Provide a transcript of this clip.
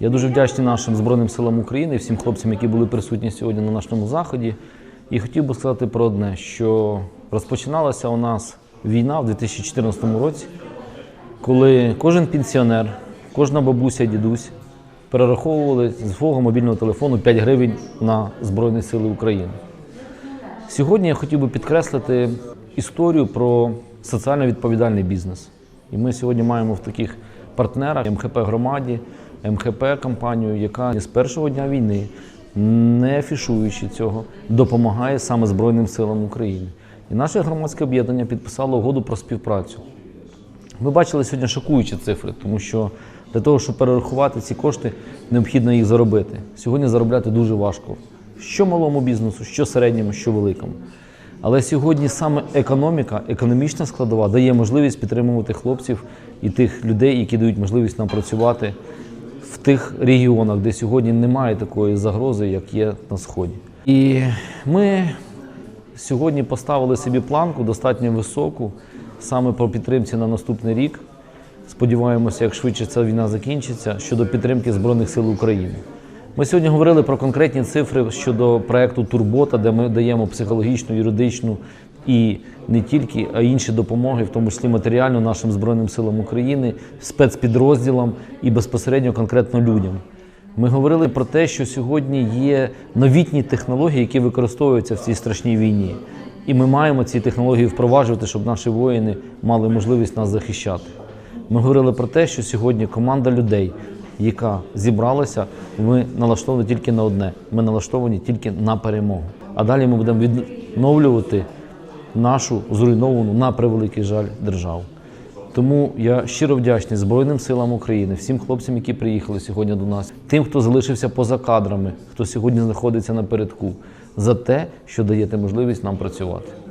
Я дуже вдячний нашим Збройним силам України, всім хлопцям, які були присутні сьогодні на нашому заході. І хотів би сказати про одне, що розпочиналася у нас війна в 2014 році, коли кожен пенсіонер, кожна бабуся дідусь перераховували з свого мобільного телефону 5 гривень на Збройні Сили України. Сьогодні я хотів би підкреслити історію про соціально відповідальний бізнес. І ми сьогодні маємо в таких партнерах МХП громаді, МХП компанію, яка з першого дня війни, не афішуючи цього, допомагає саме Збройним силам України. І наше громадське об'єднання підписало угоду про співпрацю. Ми бачили сьогодні шокуючі цифри, тому що для того, щоб перерахувати ці кошти, необхідно їх заробити. Сьогодні заробляти дуже важко. Що малому бізнесу, що середньому, що великому. Але сьогодні саме економіка, економічна складова дає можливість підтримувати хлопців і тих людей, які дають можливість нам працювати в тих регіонах, де сьогодні немає такої загрози, як є на сході. І ми сьогодні поставили собі планку достатньо високу саме по підтримці на наступний рік. Сподіваємося, як швидше ця війна закінчиться щодо підтримки Збройних сил України. Ми сьогодні говорили про конкретні цифри щодо проекту Турбота, де ми даємо психологічну, юридичну і не тільки, а інші допомоги, в тому числі матеріально нашим Збройним силам України, спецпідрозділам і безпосередньо конкретно людям. Ми говорили про те, що сьогодні є новітні технології, які використовуються в цій страшній війні. І ми маємо ці технології впроваджувати, щоб наші воїни мали можливість нас захищати. Ми говорили про те, що сьогодні команда людей, яка зібралася, ми налаштовані тільки на одне: ми налаштовані тільки на перемогу. А далі ми будемо відновлювати нашу зруйновану на превеликий жаль державу. Тому я щиро вдячний Збройним силам України, всім хлопцям, які приїхали сьогодні до нас, тим, хто залишився поза кадрами, хто сьогодні знаходиться на передку, за те, що даєте можливість нам працювати.